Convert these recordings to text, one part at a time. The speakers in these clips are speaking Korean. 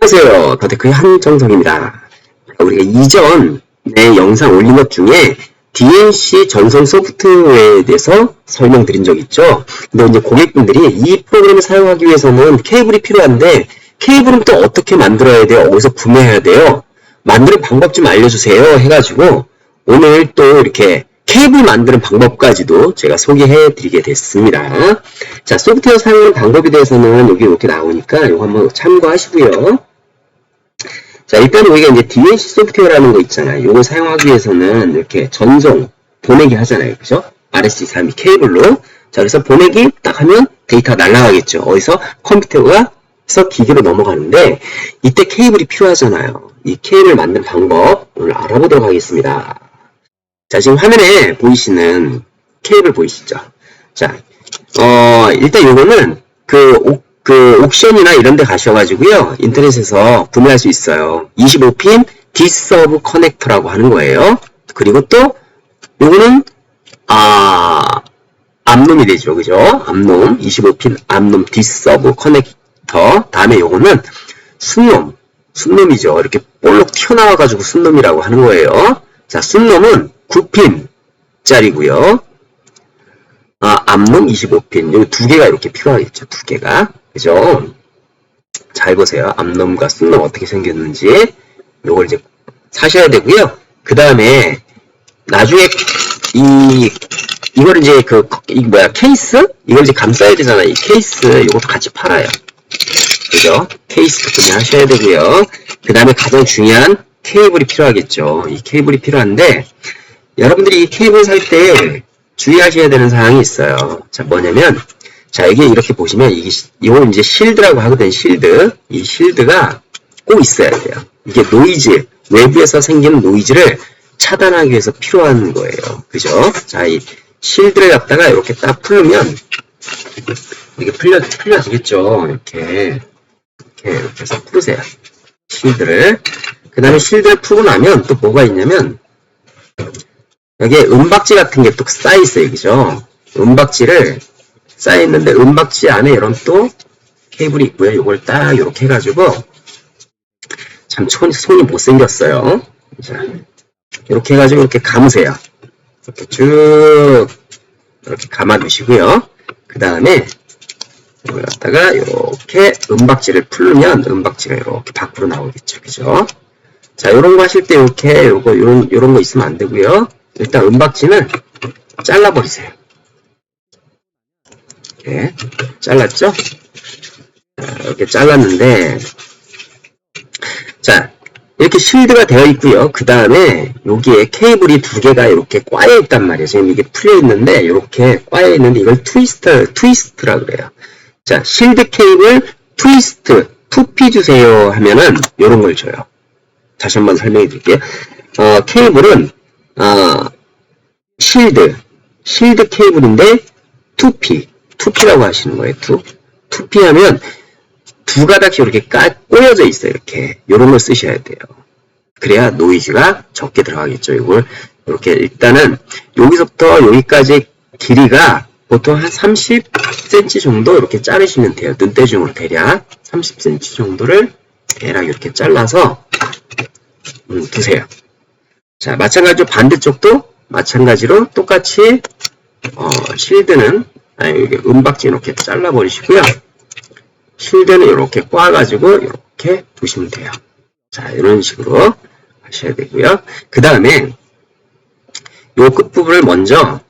안녕하세요. 더테크의 한정석입니다. 우리가 이전에 영상 올린 것 중에 DNC 전송 소프트웨어에 대해서 설명드린 적 있죠. 근데 이제 고객분들이 이 프로그램을 사용하기 위해서는 케이블이 필요한데 케이블은 또 어떻게 만들어야 돼요? 어디서 구매해야 돼요? 만드는 방법 좀 알려주세요. 해가지고 오늘 또 이렇게 케이블 만드는 방법까지도 제가 소개해 드리게 됐습니다. 자, 소프트웨어 사용하는 방법에 대해서는 여기 이렇게 나오니까 이거 한번 참고하시고요. 자, 일단 우리가 이제 DNC 소프트웨어라는 거 있잖아요. 이걸 사용하기 위해서는 이렇게 전송, 보내기 하잖아요. 그죠? RS232 케이블로. 자, 그래서 보내기 딱 하면 데이터가 날아가겠죠. 어디서? 컴퓨터가 서 기기로 넘어가는데, 이때 케이블이 필요하잖아요. 이 케이블 만든 방법 오늘 알아보도록 하겠습니다. 자, 지금 화면에 보이시는 케이블 보이시죠? 자, 어, 일단 요거는 그, 옥, 그 옥션이나 이런 데 가셔가지고요. 인터넷에서 구매할 수 있어요. 25핀 디서브 커넥터라고 하는 거예요. 그리고 또 요거는 아 암놈이 되죠. 그죠? 암놈 25핀 암놈 디서브 커넥터 다음에 요거는 순놈 순놈이죠. 이렇게 볼록 튀어나와가지고 순놈이라고 하는 거예요. 자, 순놈은 9핀 짜리고요. 아, 암놈 25핀. 여기 두 개가 이렇게 필요하겠죠. 두 개가. 그죠? 잘 보세요. 암놈과 순놈 어떻게 생겼는지. 요걸 이제 사셔야 되고요. 그 다음에 나중에 이 이걸 이제 그 이 뭐야 케이스 이걸 이제 감싸야 되잖아요. 이 케이스 이것도 같이 팔아요. 그죠? 케이스도 구매하셔야 되고요. 그 다음에 가장 중요한 케이블이 필요하겠죠. 이 케이블이 필요한데 여러분들이 이 케이블 살 때 주의하셔야 되는 사항이 있어요. 자 뭐냐면 자 이게 이렇게 보시면 이게 이건 이제 실드라고 하거든요. 실드 이 실드가 꼭 있어야 돼요. 이게 노이즈 외부에서 생기는 노이즈를 차단하기 위해서 필요한 거예요. 그죠? 자, 이 실드를 갖다가 이렇게 딱 풀면 이게 풀려 풀려지겠죠. 이렇게 이렇게 해서 풀으세요. 실드를. 그 다음에 실드를 풀고 나면 또 뭐가 있냐면 여기에 은박지 같은 게 또 쌓여 있어요. 그죠? 은박지를 쌓여 있는데 은박지 안에 이런 또 케이블이 있고요. 이걸 딱 이렇게 해가지고 참 손이, 손이 못생겼어요. 자, 이렇게 해가지고 이렇게 감으세요. 이렇게 쭉 이렇게 감아주시고요. 그 다음에 이걸 갖다가 이렇게 은박지를 풀면 은박지가 이렇게 밖으로 나오겠죠. 그죠? 자, 이런 거 하실 때 이렇게 요거 요런 요런 거 있으면 안 되고요. 일단 은박지는 잘라 버리세요. 이렇게 잘랐죠? 자, 이렇게 잘랐는데 자, 이렇게 실드가 되어 있고요. 그 다음에 여기에 케이블이 두 개가 이렇게 꽈여 있단 말이에요. 지금 이게 풀려 있는데 이렇게 꽈여 있는데 이걸 트위스트, 트위스트라 그래요. 자, 실드 케이블 트위스트, 투피 주세요 하면은 이런 걸 줘요. 다시 한번 설명해 드릴게요. 어, 케이블은 어, 실드, 실드 케이블인데 투피, 투피라고 하시는 거예요. 투, 투피 하면 두 가닥씩 이렇게 까, 꼬여져 있어요. 이렇게. 요런 걸 쓰셔야 돼요. 그래야 노이즈가 적게 들어가겠죠. 이걸 이렇게 일단은 여기서부터 여기까지 길이가 보통 한 30cm 정도 이렇게 자르시면 돼요. 눈대중으로 대략 30cm 정도를 대략 이렇게 잘라서 음, 두세요. 자, 마찬가지로 반대쪽도 마찬가지로 똑같이 어, 실드는 아니, 이게 은박지 이렇게 잘라버리시고요. 실드는 이렇게 꽈가지고 이렇게 두시면 돼요. 자, 이런 식으로 하셔야 되고요. 그 다음에 요 끝부분을 먼저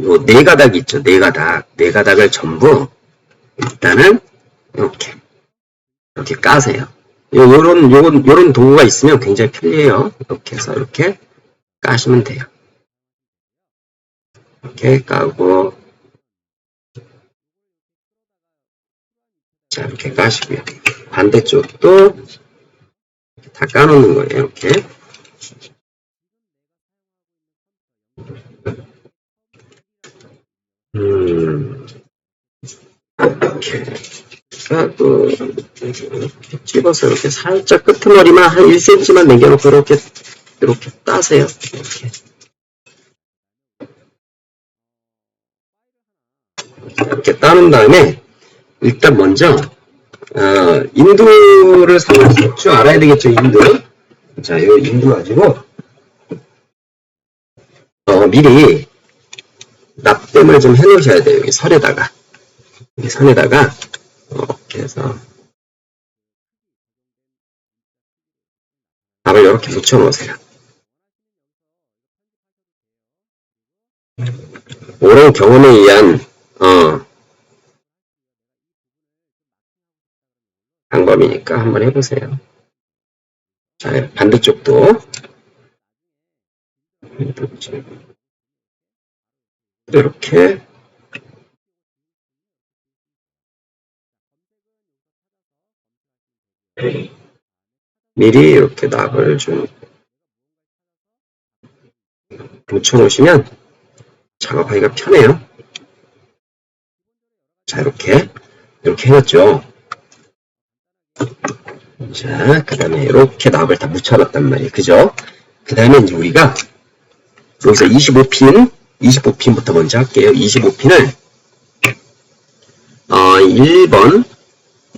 요 네 가닥 있죠. 네 가닥. 네 가닥을 전부 일단은 이렇게 이렇게 까세요. 요, 요런 요런 요런 도구가 있으면 굉장히 편리해요. 이렇게 해서 이렇게 까시면 돼요. 이렇게 까고 자, 이렇게 까시고요. 반대쪽도 다 까놓는 거예요. 이렇게. 음, 이렇게 이렇게 집어서 이렇게 살짝 끄트머리만 한 1cm만 남겨놓고 이렇게, 이렇게 따세요. 이렇게. 이렇게 따는 다음에, 일단 먼저 어, 인두를 사용할 줄 알아야 되겠죠, 인두. 자, 요 인두 가지고, 어, 미리 납땜을 좀 해놓으셔야 돼요. 여기 선에다가. 여기 선에다가, 해서, 납을 이렇게 붙여놓으세요. 오랜 경험에 의한, 어, 방법이니까 한번 해보세요. 자, 반대쪽도. 이렇게. 미리 이렇게 납을 좀 붙여놓으시면 작업하기가 편해요. 자, 이렇게. 이렇게 해놨죠. 자, 그 다음에 이렇게 납을 다 묻혀놨단 말이에요. 그죠? 그 다음에 이제 우리가 여기서 25핀, 25핀부터 먼저 할게요. 25핀을, 어, 1번,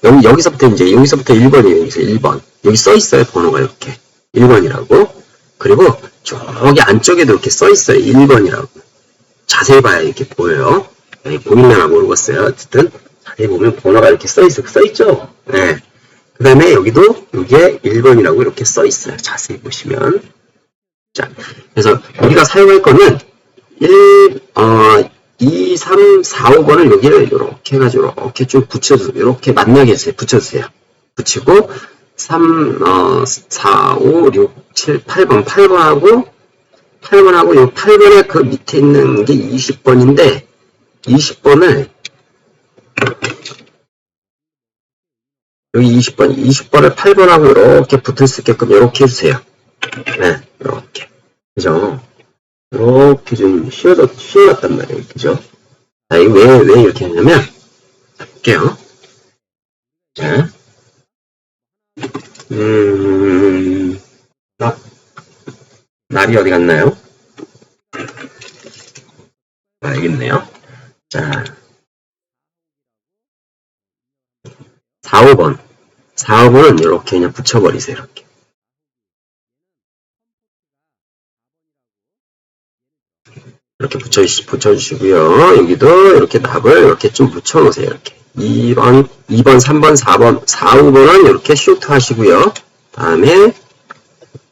여기, 여기서부터 이제, 여기서부터 1번이에요. 여기서 1번. 여기 써 있어요. 번호가 이렇게. 1번이라고. 그리고 저기 안쪽에도 이렇게 써 있어요. 1번이라고. 자세히 봐야 이렇게 보여요. 여기 보이려나 모르겠어요. 어쨌든, 자세히 보면 번호가 이렇게 써 있어, 써 있죠? 네. 그 다음에 여기도 이게 1번이라고 이렇게 써 있어요. 자세히 보시면. 자, 그래서 우리가 사용할 거는 1, 어, 2, 3, 4, 5번을 여기를 이렇게 해가지고 이렇게 좀 붙여주세요. 이렇게 만나게 해주세요. 붙여주세요. 붙이고 3, 어, 4, 5, 6, 7, 8번, 8번하고 8번하고 이 8번에 그 밑에 있는 게 20번인데 20번을 여기 20번, 20번을 8번하고 이렇게 붙을 수 있게끔 이렇게 해주세요. 네, 이렇게. 그죠? 이렇게 좀 씌워져, 씌워놨단 말이에요. 그죠? 자, 이거 왜, 왜 이렇게 했냐면, 자, 볼게요. 자, 음, 납, 납이 어디 갔나요? 있네요. 자, 4, 5번. 4, 5번은 이렇게 그냥 붙여버리세요. 이렇게. 이렇게 붙여, 붙여주시고요. 여기도 이렇게 납을 이렇게 좀 붙여놓으세요. 이렇게. 2번, 2번, 3번, 4번, 4, 5번은 이렇게 쇼트 하시고요. 다음에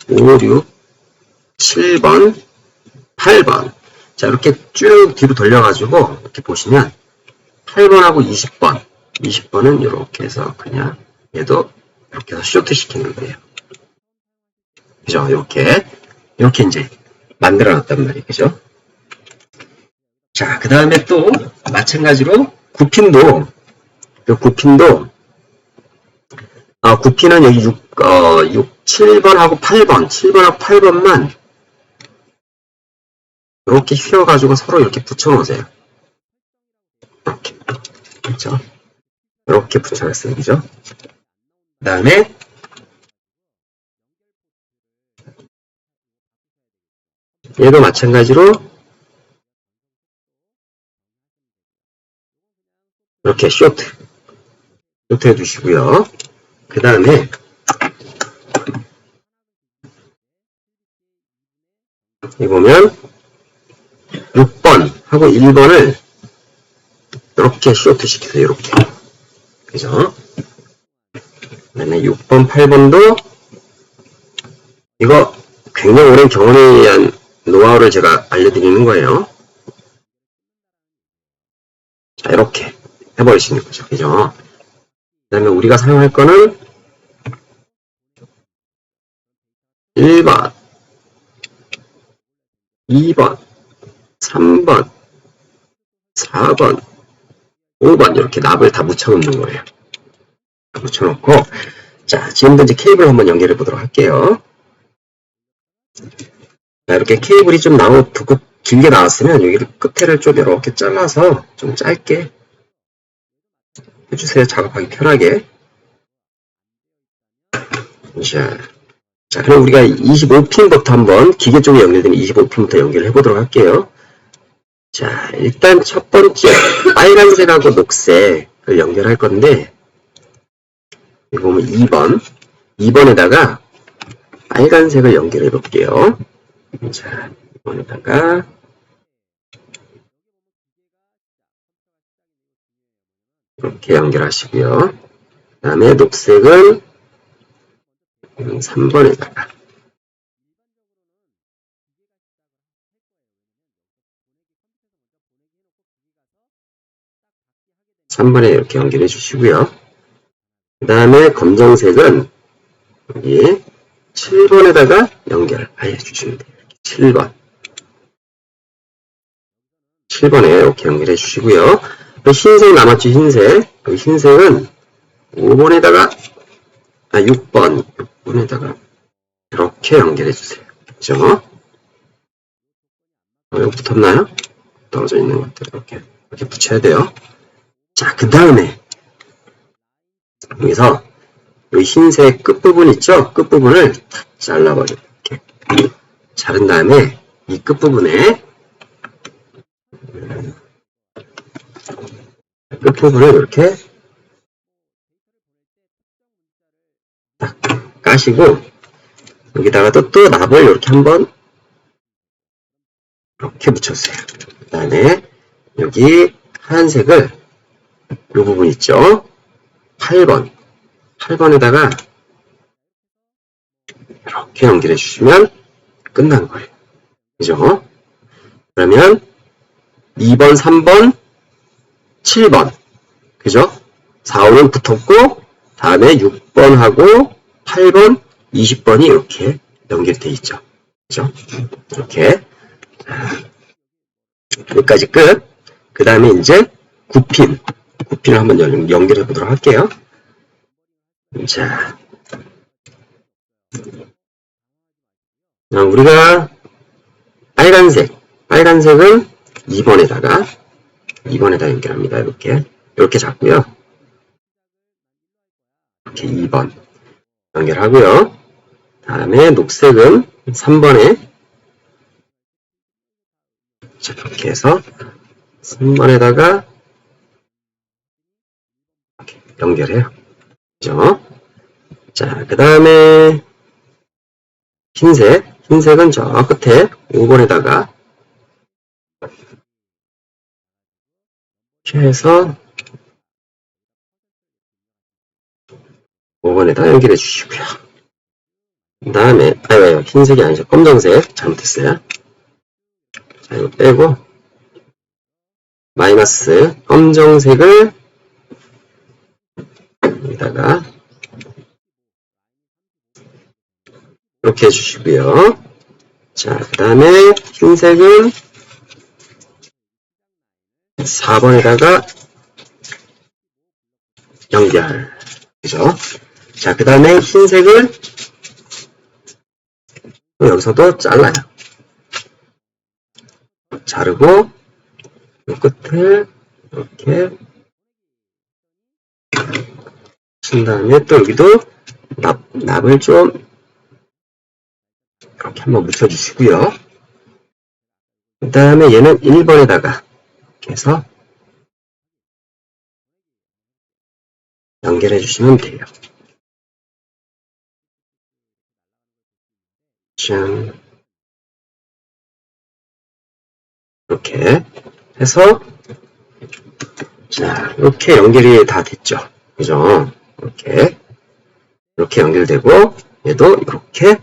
5, 6, 7번, 8번. 자, 이렇게 쭉 뒤로 돌려가지고 이렇게 보시면 8번하고 20번. 20번은 이렇게 해서 그냥 얘도 이렇게 해서 쇼트 시키는 거예요. 그죠? 이렇게. 이렇게 이제 만들어 놨단 말이에요. 그죠? 자, 그 다음에 또 마찬가지로 구핀도 그 구핀도 아, 구핀은 여기 6, 어, 6, 7번하고 8번, 7번하고 8번만 이렇게 휘어가지고 서로 이렇게 붙여놓으세요. 이렇게. 그렇죠? 이렇게 붙여놨어요. 그죠? 그 다음에 얘도 마찬가지로 이렇게 쇼트 쇼트 해주시고요. 그 다음에 이 보면 6번 하고 1번을 이렇게 쇼트 시키세요. 이렇게 그죠? 그다음에 6번, 8번도 이거 굉장히 오랜 경험에 의한 노하우를 제가 알려드리는 거예요. 자, 이렇게 해버리시는 거죠. 그죠? 그 다음에 우리가 사용할 거는 1번, 2번, 3번, 4번, 5번 이렇게 납을 다 묻혀놓는 거예요. 다 묻혀놓고 자 지금부터 이제 케이블 한번 연결해 보도록 할게요. 자 이렇게 케이블이 좀 나오 두껍 길게 나왔으면 여기를 끝에를 좀 이렇게 잘라서 좀 짧게 해주세요. 작업하기 편하게. 자, 자 그럼 우리가 25핀부터 한번 기계 쪽에 연결된 25핀부터 연결해 보도록 할게요. 자, 일단 첫 번째 빨간색하고 녹색을 연결할 건데 여기 보면 2번. 2번에다가 빨간색을 연결해 볼게요. 자, 2번에다가 이렇게 연결하시고요. 그 다음에 녹색은 3번에다가 3번에 이렇게 연결해 주시고요. 그 다음에 검정색은 여기 7번에다가 연결해 주시면 돼요. 이렇게 7번. 7번에 이렇게 연결해 주시고요. 또 흰색 남았죠, 흰색. 여기 흰색은 5번에다가, 아, 6번, 6번에다가 이렇게 연결해 주세요. 그죠? 어, 여기 붙었나요? 떨어져 있는 것들 이렇게, 이렇게 붙여야 돼요. 자, 그 다음에 여기서 이 흰색 끝부분 있죠? 끝부분을 탁 잘라버려요. 이렇게. 자른 다음에 이 끝부분에 끝부분을 이렇게 딱 까시고 여기다가 또, 또 납을 이렇게 한번 이렇게 붙여주세요. 그 다음에 여기 하얀색을 이 부분 있죠? 8번. 8번에다가 이렇게 연결해 주시면 끝난 거예요. 그죠? 그러면 2번, 3번, 7번. 그죠? 4, 5는 붙었고, 다음에 6번하고 8번, 20번이 이렇게 연결되어 있죠. 그죠? 이렇게. 여기까지 끝. 그 다음에 이제 9핀. 9핀을 한번 연- 연결해 보도록 할게요. 자. 자, 우리가 빨간색, 빨간색은 2번에다가 2번에다 연결합니다. 이렇게 이렇게 잡고요. 이렇게 2번 연결하고요. 다음에 녹색은 3번에 자, 이렇게 해서 3번에다가 이렇게 연결해요. 그죠? 자, 그 다음에 흰색, 흰색은 저 끝에 5번에다가 이렇게 해서 5번에다 연결해 주시고요. 그 다음에, 아유, 흰색이 아니죠. 검정색. 잘못했어요. 자, 이거 빼고, 마이너스 검정색을 여기다가 이렇게 해주시고요. 자, 그 다음에 흰색은 4번에다가 연결. 그죠? 자, 그 다음에 흰색을 또 여기서도 잘라요. 자르고 이 끝을 이렇게 친 다음에 또 여기도 납, 납을 좀 이렇게 한번 묻혀주시고요. 그 다음에 얘는 1번에다가 이렇게 해서 연결해 주시면 돼요. 짠. 이렇게 해서 자 이렇게 연결이 다 됐죠. 그죠? 이렇게 이렇게 연결되고 얘도 이렇게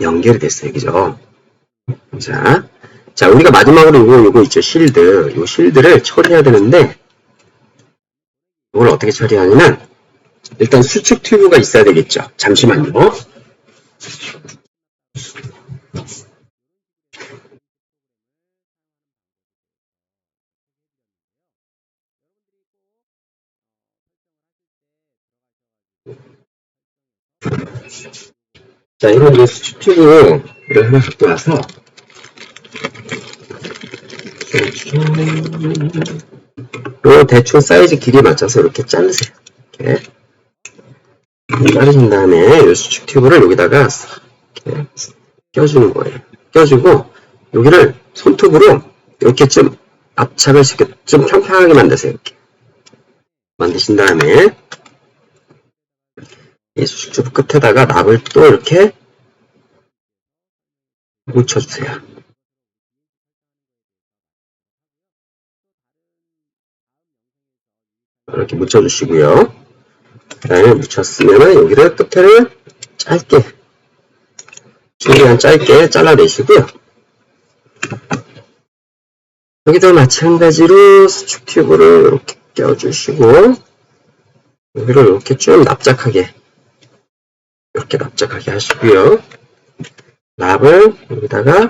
연결이 됐어요. 그죠? 자, 자 우리가 마지막으로 이거 이거 있죠. 실드. 이 실드를 처리해야 되는데 이걸 어떻게 처리하냐면 일단 수축 튜브가 있어야 되겠죠. 잠시만요. 자, 이런 이제 수축 튜브를 하나 갖고 와서 요 대충 사이즈 길이 맞춰서 이렇게 자르세요. 이렇게 자르신 다음에 이 수축 튜브를 여기다가 싹 이렇게 껴주는 거예요. 껴주고 여기를 손톱으로 이렇게 좀 압착을 시켜 좀 평평하게 만드세요. 이렇게 만드신 다음에 이 수축 끝에다가 납을 또 이렇게 묻혀주세요. 이렇게 묻혀주시고요. 그 다음에 묻혔으면 여기를 끝에를 짧게 최대한 짧게 잘라내시고요. 여기도 마찬가지로 수축 튜브를 이렇게 껴주시고 여기를 이렇게 쭉 납작하게 이렇게 납작하게 하시고요. 납을 여기다가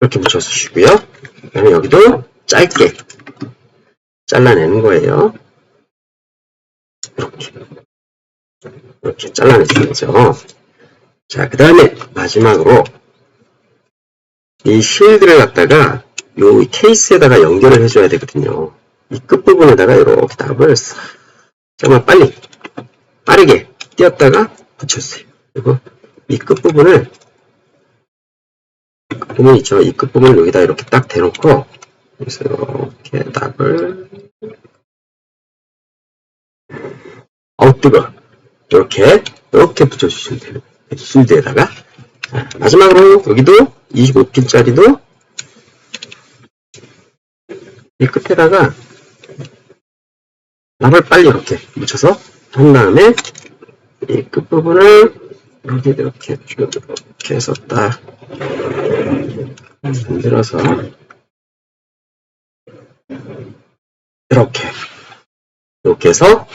이렇게 묻혀주시고요. 그다음에 여기도 짧게 잘라내는 거예요. 이렇게 이렇게 잘라내는 거죠. 자, 그 다음에 마지막으로 이 쉴드를 갖다가 요 케이스에다가 연결을 해줘야 되거든요. 이 끝부분에다가 이렇게 싹 정말 빨리 빠르게 띄었다가 붙여주세요. 그리고 이 끝부분을 끝부분 있죠? 이 끝부분을 여기다 이렇게 딱 대놓고 여기서 이렇게 납을 어우 뜨거 이렇게 이렇게 붙여주시면 돼요. 실드에다가 자, 마지막으로 여기도 25핀짜리도 이 끝에다가 납을 빨리 이렇게 묻혀서 한 다음에 이 끝부분을 이렇게 쭉 이렇게 해서 딱 만들어서 이렇게 이렇게 해서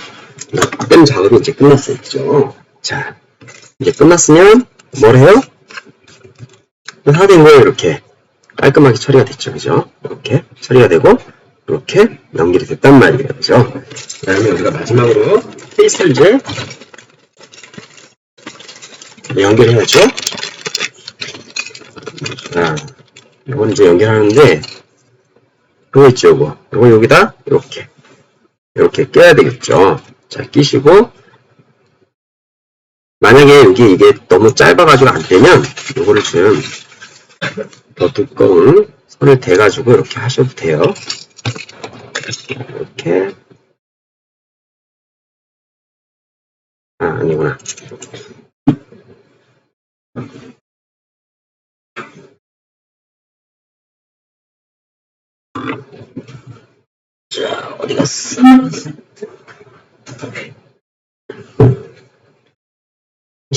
뺀 작업이 이제 끝났어요. 자, 이제 끝났으면 뭘 해요? 다된 거예요. 이렇게 깔끔하게 처리가 됐죠. 그죠? 이렇게 처리가 되고 이렇게 연결이 됐단 말이에요. 그죠? 그 다음에 우리가 마지막으로 케이스를 이제 연결해야죠. 자, 이건 이제 연결하는데 그거 있죠, 요거. 요거 여기다 이렇게 이렇게 껴야 되겠죠. 자, 끼시고 만약에 여기 이게 너무 짧아가지고 안 되면 요거를 지금 더 두꺼운 선을 대가지고 이렇게 하셔도 돼요. 이렇게 아 아니구나. 어디 갔어?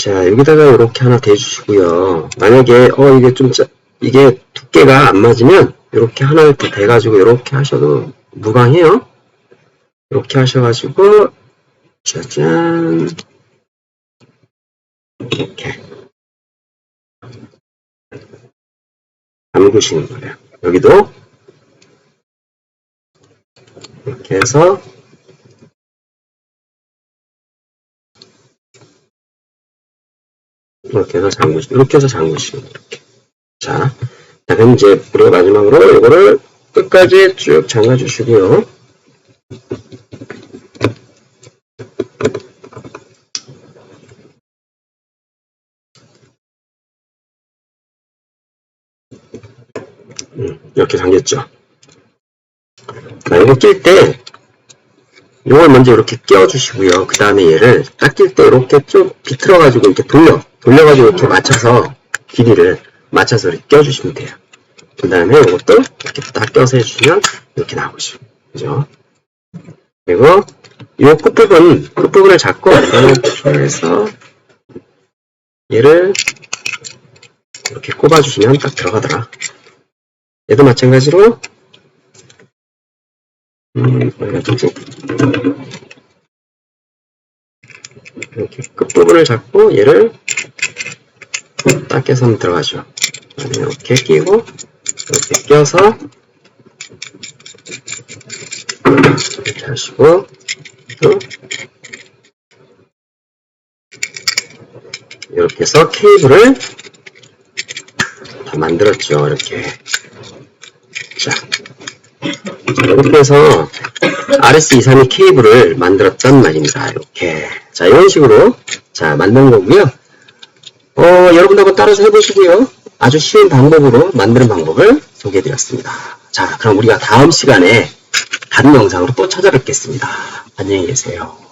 자, 여기다가 이렇게 하나 대주시고요. 만약에, 어, 이게 좀, 짜, 이게 두께가 안 맞으면, 이렇게 하나를 더 대가지고, 이렇게 하셔도 무방해요. 이렇게 하셔가지고, 짜잔. 이렇게. 담그시는 거예요. 여기도, 이렇게 해서, 이렇게 해서 잠그시, 이렇게 해서 잠그시면 이렇게. 자, 자, 그럼 이제 우리가 마지막으로 이거를 끝까지 쭉 잠가 주시고요. 음, 이렇게 잠겼죠. 자, 이거 낄 때, 이걸 먼저 이렇게 끼워주시고요. 그 다음에 얘를 딱 낄 때 이렇게 좀 비틀어가지고 이렇게 돌려. 돌려가지고 이렇게 맞춰서 길이를 맞춰서 이렇게 껴주시면 돼요. 그 다음에 이것도 이렇게 딱 껴서 해주시면 이렇게 나오죠. 그죠? 그리고 이 끝부분, 끝부분을 잡고 이렇게 해서 얘를 이렇게 꼽아주시면 딱 들어가더라. 얘도 마찬가지로 이렇게 끝부분을 잡고 얘를 딱 껴서 들어가죠. 이렇게 끼고 이렇게 껴서 이렇게 하시고 또 이렇게 해서 케이블을 다 만들었죠. 이렇게 자 이렇게 해서 RS232 케이블을 만들었단 말입니다. 이렇게. 자, 이런 식으로, 자, 만든 거고요. 어, 여러분도 한번 따라서 해보시고요. 아주 쉬운 방법으로 만드는 방법을 소개해드렸습니다. 자, 그럼 우리가 다음 시간에 다른 영상으로 또 찾아뵙겠습니다. 안녕히 계세요.